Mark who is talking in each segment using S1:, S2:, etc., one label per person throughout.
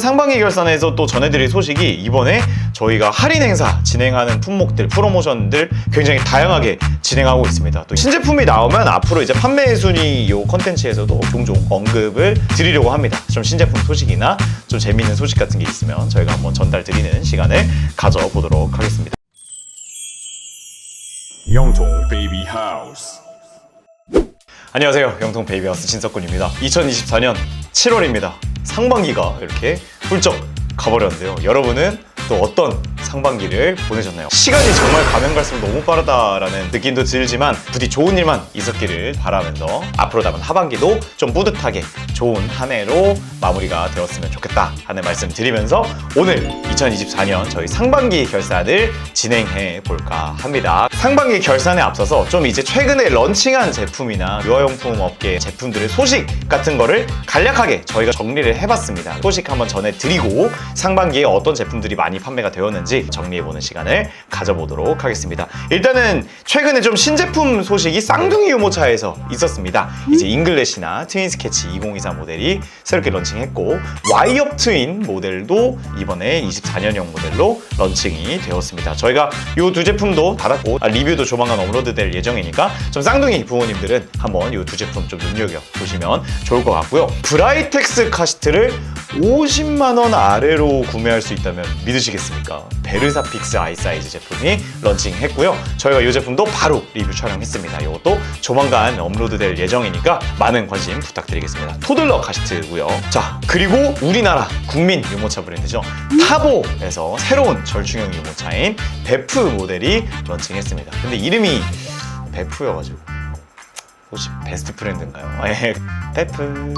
S1: 상반기 결산에서 또 전해드릴 소식이 이번에 저희가 할인 행사 진행하는 품목들, 프로모션들 굉장히 다양하게 진행하고 있습니다. 또 신제품이 나오면 앞으로 이제 판매 순위 요 컨텐츠에서도 종종 언급을 드리려고 합니다. 좀 신제품 소식이나 좀 재미있는 소식 같은 게 있으면 저희가 한번 전달 드리는 시간을 가져보도록 하겠습니다.
S2: 영통 베이비 하우스
S1: 안녕하세요. 영통 베이비하우스 진석군입니다. 2024년 7월입니다. 상반기가 이렇게 훌쩍 가버렸는데요. 여러분은 또 어떤 상반기를 보내셨나요? 시간이 정말 가면 갈수록 너무 빠르다라는 느낌도 들지만 부디 좋은 일만 있었기를 바라면서 앞으로 남은 하반기도 좀 뿌듯하게 좋은 한 해로 마무리가 되었으면 좋겠다 하는 말씀 드리면서 오늘 2024년 저희 상반기 결산을 진행해 볼까 합니다. 상반기 결산에 앞서서 좀 이제 최근에 런칭한 제품이나 유아용품 업계 제품들의 소식 같은 거를 간략하게 저희가 정리를 해봤습니다. 소식 한번 전해드리고 상반기에 어떤 제품들이 많이 판매가 되었는지 정리해보는 시간을 가져보도록 하겠습니다. 일단은 최근에 좀 신제품 소식이 쌍둥이 유모차에서 있었습니다. 이제 잉글래시나 트윈 스케치 2024 모델이 새롭게 런칭했고 와이업 트윈 모델도 이번에 24년형 모델로 런칭이 되었습니다. 저희가 이 두 제품도 받았고 아, 리뷰도 조만간 업로드될 예정이니까 좀 쌍둥이 부모님들은 한번 이 두 제품 좀 눈여겨 보시면 좋을 것 같고요. 브라이텍스 카시트를 50만 원 아래로 구매할 수 있다면 믿으시겠습니까? 베르사 픽스 아이 사이즈 제품이 런칭했고요. 저희가 이 제품도 바로 리뷰 촬영했습니다. 이것도 조만간 업로드될 예정이니까 많은 관심 부탁드리겠습니다. 토들러 카시트고요. 자 그리고 우리나라 국민 유모차 브랜드죠. 타보에서 새로운 절충형 유모차인 베프 모델이 런칭했습니다. 근데 이름이 베프여가지고 혹시 베스트 프렌드인가요? 예, 베프.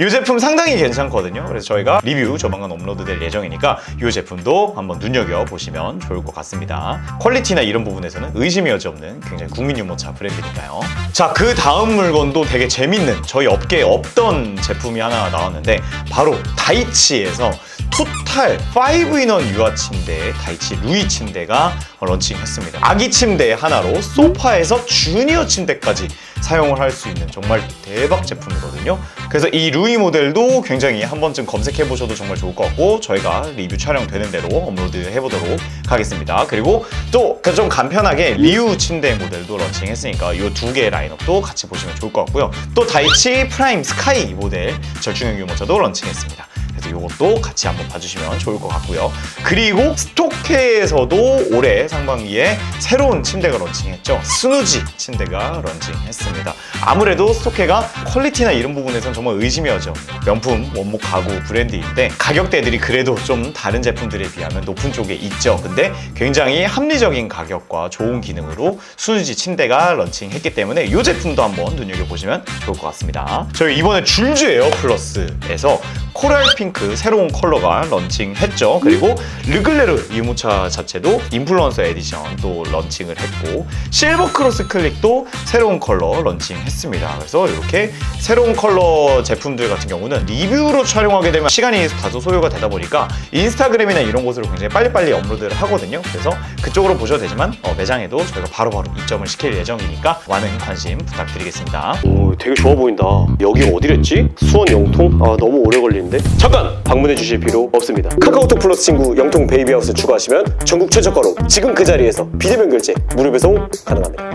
S1: 이 제품 상당히 괜찮거든요. 그래서 저희가 리뷰 조만간 업로드될 예정이니까 이 제품도 한번 눈여겨 보시면 좋을 것 같습니다. 퀄리티나 이런 부분에서는 의심이 여지 없는 굉장히 국민 유모차 브랜드니까요. 자, 그 다음 물건도 되게 재밌는 저희 업계에 없던 제품이 하나 나왔는데 바로 다이치에서 토탈 5인원 유아 침대 다이치 루이 침대가 런칭했습니다. 아기 침대 하나로 소파에서 주니어 침대까지 사용을 할 수 있는 정말 대박 제품이거든요. 그래서 이 루이 모델도 굉장히 한 번쯤 검색해 보셔도 정말 좋을 것 같고 저희가 리뷰 촬영되는 대로 업로드 해보도록 하겠습니다. 그리고 또 좀 간편하게 리우 침대 모델도 런칭했으니까 이 두 개의 라인업도 같이 보시면 좋을 것 같고요. 또 다이치 프라임 스카이 모델 절충형 유모차도 런칭했습니다. 이것도 같이 한번 봐주시면 좋을 것 같고요. 그리고 스토케에서도 올해 상반기에 새로운 침대가 런칭했죠. 스누지 침대가 런칭했습니다. 아무래도 스토케가 퀄리티나 이런 부분에서는 정말 의심이 하죠. 명품 원목 가구 브랜드인데 가격대들이 그래도 좀 다른 제품들에 비하면 높은 쪽에 있죠. 근데 굉장히 합리적인 가격과 좋은 기능으로 스누지 침대가 런칭했기 때문에 이 제품도 한번 눈여겨보시면 좋을 것 같습니다. 저희 이번에 줄즈 에어 플러스에서 코랄 핑크 새로운 컬러가 런칭했죠. 그리고 르글레르 유모차 자체도 인플루언서 에디션 또 런칭을 했고 실버 크로스 클릭도 새로운 컬러 런칭했습니다. 그래서 이렇게 새로운 컬러 제품들 같은 경우는 리뷰로 촬영하게 되면 시간이 다소 소요가 되다 보니까 인스타그램이나 이런 곳으로 굉장히 빨리빨리 업로드를 하거든요. 그래서 그쪽으로 보셔도 되지만 어, 매장에도 저희가 바로바로 입점을 시킬 예정이니까 많은 관심 부탁드리겠습니다.
S3: 오, 되게 좋아 보인다. 여기 어디랬지? 수원 영통? 아, 너무 오래 걸리는데? 잠깐! 방문해 주실 필요 없습니다. 카카오톡 플러스 친구 영통 베이비하우스 추가하시면 전국 최저가로 지금 그 자리에서 비대면 결제, 무료 배송 가능합니다.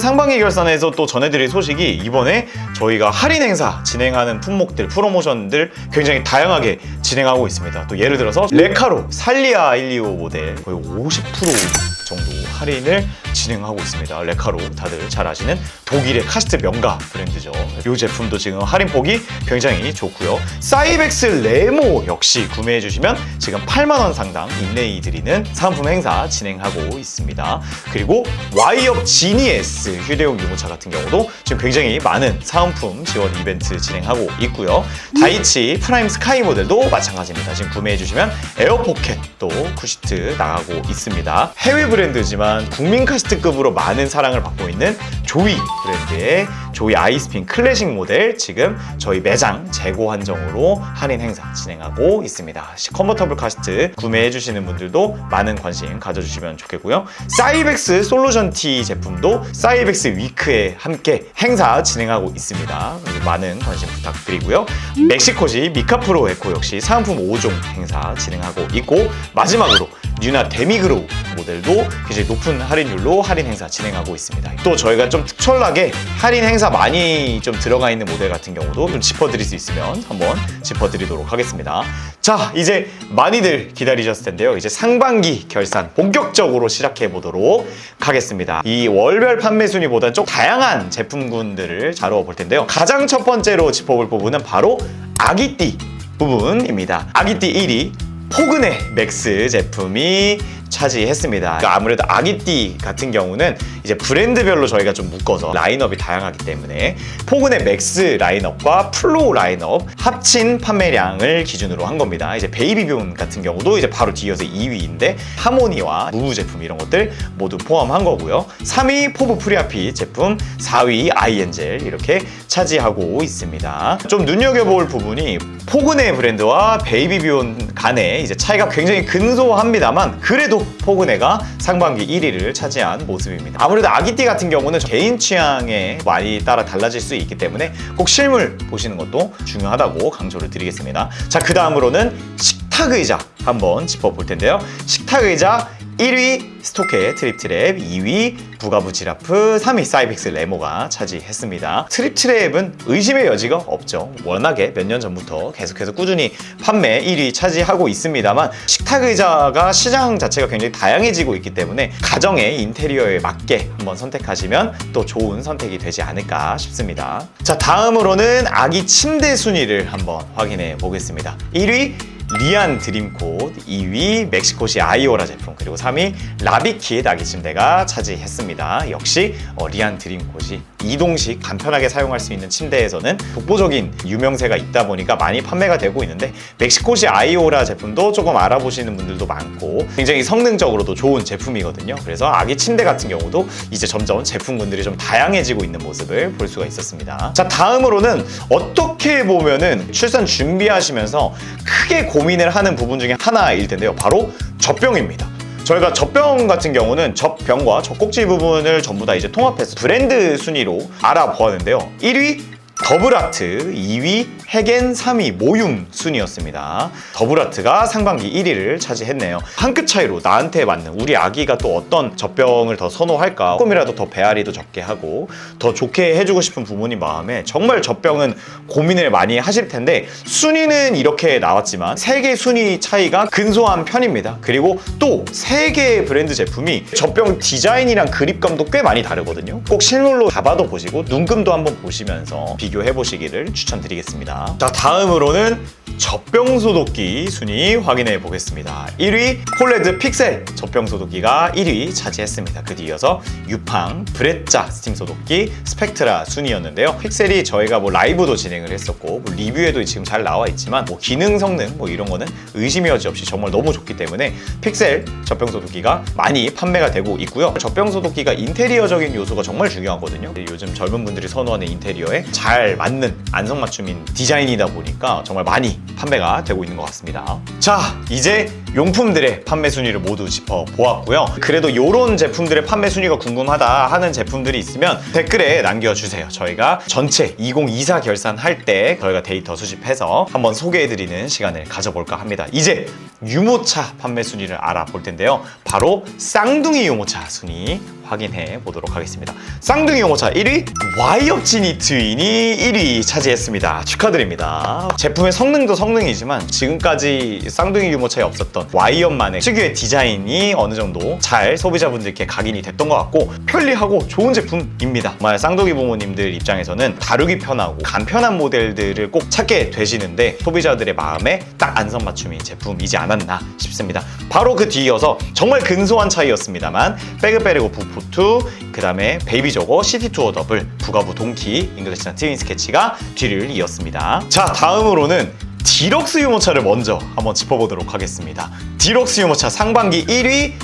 S1: 상반기 결산에서 또 전해드릴 소식이 이번에 저희가 할인 행사 진행하는 품목들, 프로모션들 굉장히 다양하게 진행하고 있습니다. 또 예를 들어서 레카로 살리아 125 모델 거의 50% 정도 할인을 진행하고 있습니다. 레카로 다들 잘 아시는 독일의 카시트 명가 브랜드죠. 이 제품도 지금 할인폭이 굉장히 좋고요. 사이벡스 레모 역시 구매해 주시면 지금 8만 원 상당 인레이 드리는 사은품 행사 진행하고 있습니다. 그리고 와이업 지니에스 휴대용 유모차 같은 경우도 지금 굉장히 많은 사은품 지원 이벤트 진행하고 있고요. 다이치 프라임 스카이 모델도 마찬가지입니다. 지금 구매해 주시면 에어포켓 또 쿠시트 나가고 있습니다. 해외 브랜드지만 아시겠지만 국민 카스트급으로 많은 사랑을 받고 있는 조이 브랜드의 조이 아이스핀 클래식 모델 지금 저희 매장 재고 한정으로 할인 행사 진행하고 있습니다. 컨버터블 카스트 구매해 주시는 분들도 많은 관심 가져주시면 좋겠고요. 사이벡스 솔루션 T 제품도 사이벡스 위크에 함께 행사 진행하고 있습니다. 많은 관심 부탁드리고요. 멕시코시 미카프로 에코 역시 사은품 5종 행사 진행하고 있고 마지막으로 뉴나 데미그로우 모델도 굉장히 높은 할인율로 할인 행사 진행하고 있습니다. 또 저희가 좀 특별하게 할인 행사 많이 좀 들어가 있는 모델 같은 경우도 좀 짚어드릴 수 있으면 한번 짚어드리도록 하겠습니다. 자, 이제 많이들 기다리셨을 텐데요. 이제 상반기 결산 본격적으로 시작해 보도록 하겠습니다. 이 월별 판매 순위보다 좀 다양한 제품군들을 다루어 볼 텐데요. 가장 첫 번째로 짚어볼 부분은 바로 아기띠 부분입니다. 아기띠 1위 포그네 맥스 제품이 차지했습니다. 그러니까 아무래도 아기띠 같은 경우는 이제 브랜드별로 저희가 좀 묶어서 라인업이 다양하기 때문에 포그네 맥스 라인업과 플로우 라인업 합친 판매량을 기준으로 한 겁니다. 이제 베이비비온 같은 경우도 이제 바로 뒤이어서 2위인데 하모니와 무브 제품 이런 것들 모두 포함한 거고요. 3위 포브 프리아피 제품, 4위 아이엔젤 이렇게 차지하고 있습니다. 좀 눈여겨볼 부분이 포그네 브랜드와 베이비비온 간의 이제 차이가 굉장히 근소합니다만 그래도 포그네가 상반기 1위를 차지한 모습입니다. 아무래도 아기띠 같은 경우는 개인 취향에 많이 따라 달라질 수 있기 때문에 꼭 실물 보시는 것도 중요하다고 강조를 드리겠습니다. 자, 그 다음으로는 식탁 의자 한번 짚어볼 텐데요. 식탁 의자 1위 스토케 트립트랩, 2위 부가부 지라프, 3위 사이빅스 레모가 차지했습니다. 트립트랩은 의심의 여지가 없죠. 워낙에 몇 년 전부터 계속해서 꾸준히 판매 1위 차지하고 있습니다만 식탁 의자가 시장 자체가 굉장히 다양해지고 있기 때문에 가정의 인테리어에 맞게 한번 선택하시면 또 좋은 선택이 되지 않을까 싶습니다. 자, 다음으로는 아기 침대 순위를 한번 확인해 보겠습니다. 1위 리안 드림콧 2위 멕시코시 아이오라 제품 그리고 3위 라비킷 아기 침대가 차지했습니다. 역시 어, 리안 드림콧이 이동식 간편하게 사용할 수 있는 침대에서는 독보적인 유명세가 있다 보니까 많이 판매가 되고 있는데 멕시코시 아이오라 제품도 조금 알아보시는 분들도 많고 굉장히 성능적으로도 좋은 제품이거든요. 그래서 아기 침대 같은 경우도 이제 점점 제품군들이 좀 다양해지고 있는 모습을 볼 수가 있었습니다. 자 다음으로는 어떻게 보면은 출산 준비하시면서 크게 고 민을 하는 부분 중에 하나일 텐데요. 바로 젖병입니다. 저희가 젖병 같은 경우는 젖병과 젖꼭지 부분을 전부 다 이제 통합해서 브랜드 순위로 알아보았는데요. 1위 더블아트, 2위 핵엔, 3위 모융 순이었습니다. 더블아트가 상반기 1위를 차지했네요. 한 끗 차이로 나한테 맞는 우리 아기가 또 어떤 젖병을 더 선호할까 조금이라도 더 배앓이도 적게 하고 더 좋게 해주고 싶은 부모님 마음에 정말 젖병은 고민을 많이 하실 텐데 순위는 이렇게 나왔지만 세개 순위 차이가 근소한 편입니다. 그리고 또세 개의 브랜드 제품이 젖병 디자인이랑 그립감도 꽤 많이 다르거든요. 꼭 실물로 잡아도 보시고 눈금도 한번 보시면서 비 교해 보시기를 추천드리겠습니다. 자, 다음으로는 젖병 소독기 순위 확인해 보겠습니다. 1위 콜레드 픽셀 젖병 소독기가 1위 차지했습니다. 그 뒤이어서 유팡 브레짜 스팀 소독기 스펙트라 순위였는데요. 픽셀이 저희가 뭐 라이브도 진행을 했었고 뭐 리뷰에도 지금 잘 나와 있지만 뭐 기능 성능 뭐 이런 거는 의심의 여지 없이 정말 너무 좋기 때문에 픽셀 젖병 소독기가 많이 판매가 되고 있고요. 젖병 소독기가 인테리어적인 요소가 정말 중요하거든요. 요즘 젊은 분들이 선호하는 인테리어에 잘 맞는 안성맞춤인 디자인이다 보니까 정말 많이 판매가 되고 있는 것 같습니다. 자, 이제 용품들의 판매 순위를 모두 짚어 보았고요. 그래도 이런 제품들의 판매 순위가 궁금하다 하는 제품들이 있으면 댓글에 남겨주세요. 저희가 전체 2024 결산할 때 저희가 데이터 수집해서 한번 소개해드리는 시간을 가져볼까 합니다. 이제 유모차 판매 순위를 알아볼 텐데요. 바로 쌍둥이 유모차 순위 확인해 보도록 하겠습니다. 쌍둥이 유모차 1위 와이업지니 트윈이 1위 차지했습니다. 축하드립니다. 제품의 성능도 성능이지만 지금까지 쌍둥이 유모차에 없었던 와이업만의 특유의 디자인이 어느 정도 잘 소비자분들께 각인이 됐던 것 같고 편리하고 좋은 제품입니다. 정말 쌍둥이 부모님들 입장에서는 다루기 편하고 간편한 모델들을 꼭 찾게 되시는데 소비자들의 마음에 딱 안성맞춤인 제품이지 않았나 싶습니다. 바로 그 뒤이어서 정말 근소한 차이였습니다만 빼그빼르고 부포2 그 다음에 베이비 저거 시티 투어 더블 부가부 동키 잉글리시나 트윈 스케치가 뒤를 이었습니다. 자 다음으로는 디럭스 유모차를 먼저 한번 짚어보도록 하겠습니다. 디럭스 유모차 상반기 1위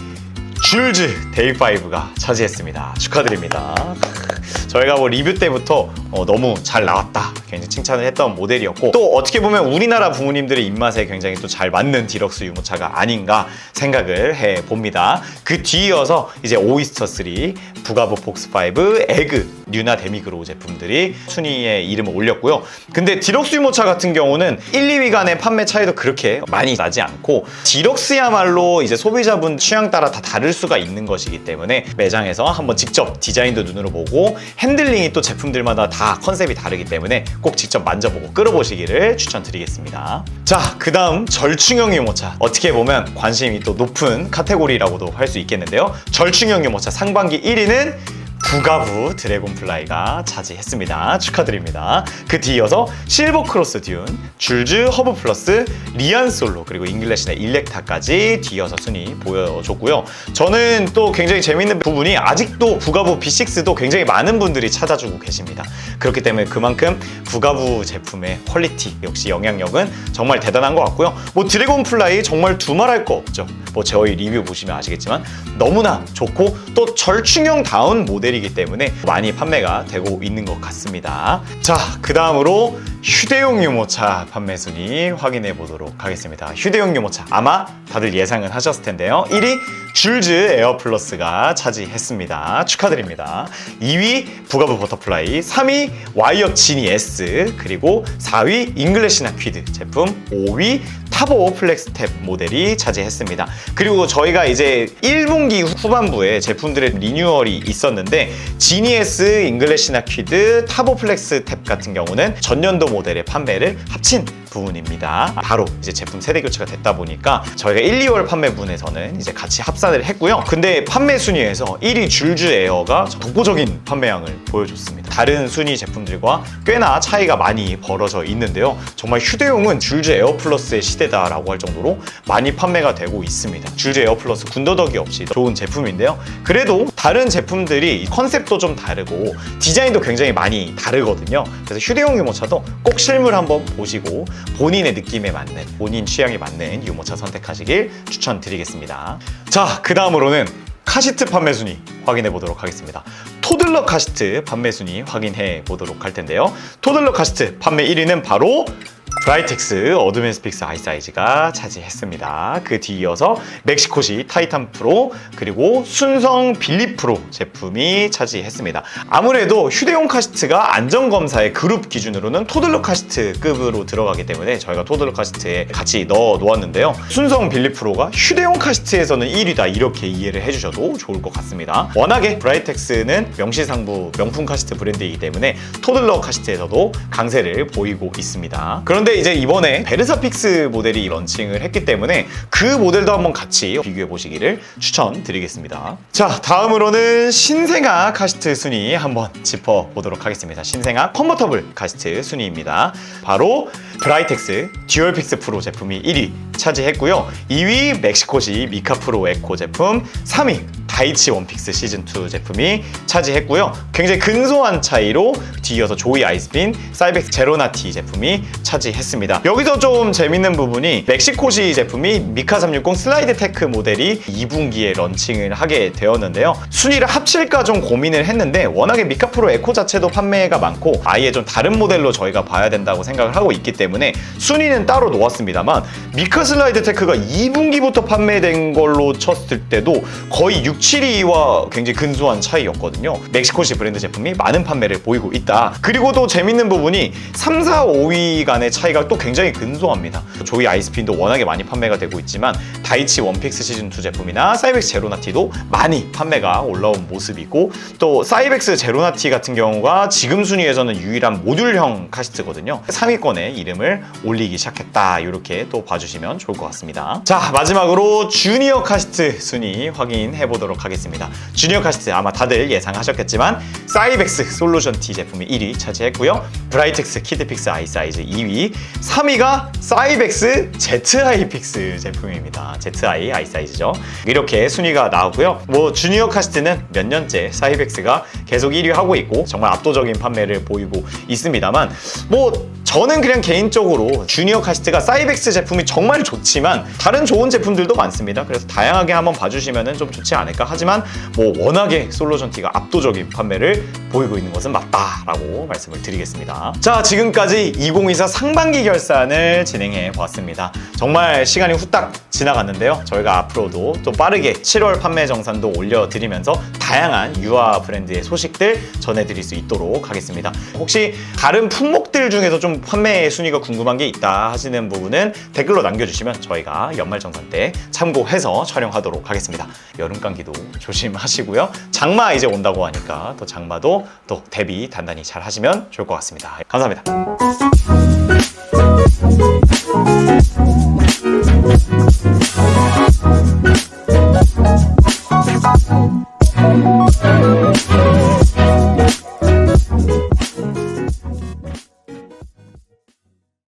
S1: 줄즈 데이5가 차지했습니다. 축하드립니다. 저희가 뭐 리뷰 때부터 어, 너무 잘 나왔다 굉장히 칭찬을 했던 모델이었고 또 어떻게 보면 우리나라 부모님들의 입맛에 굉장히 또 잘 맞는 디럭스 유모차가 아닌가 생각을 해 봅니다. 그 뒤이어서 이제 오이스터 3, 부가보 폭스 5, 에그, 뉴나 데미그로 제품들이 순위에 이름을 올렸고요. 근데 디럭스 유모차 같은 경우는 1, 2위 간의 판매 차이도 그렇게 많이 나지 않고 디럭스야말로 이제 소비자분 취향 따라 다 다를 수가 있는 것이기 때문에 매장에서 한번 직접 디자인도 눈으로 보고 핸들링이 또 제품들마다 다 컨셉이 다르기 때문에 꼭 직접 만져보고 끌어보시기를 추천드리겠습니다. 자, 그 다음 절충형 유모차. 어떻게 보면 관심이 또 높은 카테고리라고도 할 수 있겠는데요. 절충형 유모차 상반기 1위는 부가부 드래곤플라이가 차지했습니다. 축하드립니다. 그 뒤이어서 실버 크로스 듀운, 줄즈 허브 플러스, 리안 솔로 그리고 잉글래시나 일렉타까지 뒤이어서 순위 보여줬고요. 저는 또 굉장히 재밌는 부분이 아직도 부가부 B6도 굉장히 많은 분들이 찾아주고 계십니다. 그렇기 때문에 그만큼 부가부 제품의 퀄리티 역시 영향력은 정말 대단한 것 같고요. 뭐 드래곤플라이 정말 두말할 거 없죠. 뭐 저희 리뷰 보시면 아시겠지만 너무나 좋고 또 절충형 다운 모델이 기 때문에 많이 판매가 되고 있는 것 같습니다. 자, 그 다음으로 휴대용 유모차 판매 순위 확인해 보도록 하겠습니다. 휴대용 유모차 아마 다들 예상은 하셨을 텐데요. 1위 줄즈 에어플러스가 차지했습니다. 축하드립니다. 2위 부가부 버터플라이, 3위 와이어 지니 S, 그리고 4위 잉글래시나 퀴드 제품, 5위 타보 플렉스탭 모델이 차지했습니다. 그리고 저희가 이제 1분기 후반부에 제품들의 리뉴얼이 있었는데 지니에스, 잉글래시나 퀴드, 타보 플렉스 탭 같은 경우는 전년도 모델의 판매를 합친 부분입니다. 바로 이제 제품 세대 교체가 됐다 보니까 저희가 1, 2월 판매분에서는 이제 같이 합산을 했고요. 근데 판매 순위에서 1위 줄즈 에어가 독보적인 판매량을 보여줬습니다. 다른 순위 제품들과 꽤나 차이가 많이 벌어져 있는데요. 정말 휴대용은 줄즈 에어 플러스의 시대다라고 할 정도로 많이 판매가 되고 있습니다. 줄즈 에어 플러스 군더더기 없이 좋은 제품인데요. 그래도 다른 제품들이 컨셉도 좀 다르고 디자인도 굉장히 많이 다르거든요. 그래서 휴대용 유모차도 꼭 실물 한번 보시고 본인의 느낌에 맞는 본인 취향에 맞는 유모차 선택하시길 추천드리겠습니다. 자, 그 다음으로는 카시트 판매 순위 확인해 보도록 하겠습니다. 토들러 카시트 판매 순위 확인해 보도록 할 텐데요. 토들러 카시트 판매 1위는 바로 브라이텍스 어드밴스 픽스 아이 사이즈가 차지했습니다. 그 뒤이어서 멕시코시 타이탄 프로 그리고 순성 빌리 프로 제품이 차지했습니다. 아무래도 휴대용 카시트가 안전검사의 그룹 기준으로는 토들러 카시트급으로 들어가기 때문에 저희가 토들러 카시트에 같이 넣어 놓았는데요. 순성 빌리 프로가 휴대용 카시트에서는 1위다 이렇게 이해를 해주셔도 좋을 것 같습니다. 워낙에 브라이텍스는 명시상부 명품 카시트 브랜드이기 때문에 토들러 카시트에서도 강세를 보이고 있습니다. 그런데 이제 이번에 베르사 픽스 모델이 런칭을 했기 때문에 그 모델도 한번 같이 비교해 보시기를 추천드리겠습니다. 자, 다음으로는 신생아 카시트 순위 한번 짚어 보도록 하겠습니다. 신생아 컨버터블 카시트 순위입니다. 바로 브라이텍스 듀얼 픽스 프로 제품이 1위 차지했고요. 2위 멕시코시 미카 프로 에코 제품, 3위 다이치 원픽스 시즌2 제품이 차지했고요. 굉장히 근소한 차이로 뒤이어서 조이 아이스핀, 사이벡스 제로나티 제품이 차지했습니다. 여기서 좀 재밌는 부분이 멕시코시 제품이 미카 360 슬라이드 테크 모델이 2분기에 런칭을 하게 되었는데요. 순위를 합칠까 좀 고민을 했는데 워낙에 미카 프로 에코 자체도 판매가 많고 아예 좀 다른 모델로 저희가 봐야 된다고 생각을 하고 있기 때문에 순위는 따로 놓았습니다만 미카 슬라이드 테크가 2분기부터 판매된 걸로 쳤을 때도 거의 6, 7위와 굉장히 근소한 차이였거든요. 멕시코시 브랜드 제품이 많은 판매를 보이고 있다. 그리고 또 재밌는 부분이 3, 4, 5위 간의 차이가 또 굉장히 근소합니다. 조이 아이스핀도 워낙에 많이 판매가 되고 있지만 다이치 원픽스 시즌 2 제품이나 사이벡스 제로나티도 많이 판매가 올라온 모습이고 또 사이벡스 제로나티 같은 경우가 지금 순위에서는 유일한 모듈형 카시트거든요. 3위권에 이름을 올리기 시작했다. 이렇게 또 봐주시면 좋을 것 같습니다. 자 마지막으로 주니어 카시트 순위 확인해 보도록 하겠습니다. 주니어 카시트 아마 다들 예상하셨겠지만 사이벡스 솔루션 T 제품이 1위 차지했고요. 브라이텍스 키드픽스 아이 사이즈 2위, 3위가 사이벡스 ZI 픽스 제품입니다. ZI 아이 사이즈죠. 이렇게 순위가 나오고요. 뭐 주니어 카시트는 몇 년째 사이벡스가 계속 1위 하고 있고 정말 압도적인 판매를 보이고 있습니다만 뭐 저는 그냥 개인적으로 주니어 카시트가 사이벡스 제품이 정말 좋지만 다른 좋은 제품들도 많습니다. 그래서 다양하게 한번 봐주시면 좀 좋지 않을까. 하지만 뭐 워낙에 솔로전티가 압도적인 판매를 보이고 있는 것은 맞다라고 말씀을 드리겠습니다. 자, 지금까지 2024 상반기 결산을 진행해 보았습니다. 정말 시간이 후딱 지나갔는데요. 저희가 앞으로도 또 빠르게 7월 판매 정산도 올려드리면서 다양한 유아 브랜드의 소식들 전해드릴 수 있도록 하겠습니다. 혹시 다른 품목들 중에서 좀 판매 순위가 궁금한 게 있다 하시는 부분은 댓글로 남겨주시면 저희가 연말정산 때 참고해서 촬영하도록 하겠습니다. 여름 감기도 조심하시고요. 장마 이제 온다고 하니까 또 장마도 또 대비 단단히 잘 하시면 좋을 것 같습니다. 감사합니다.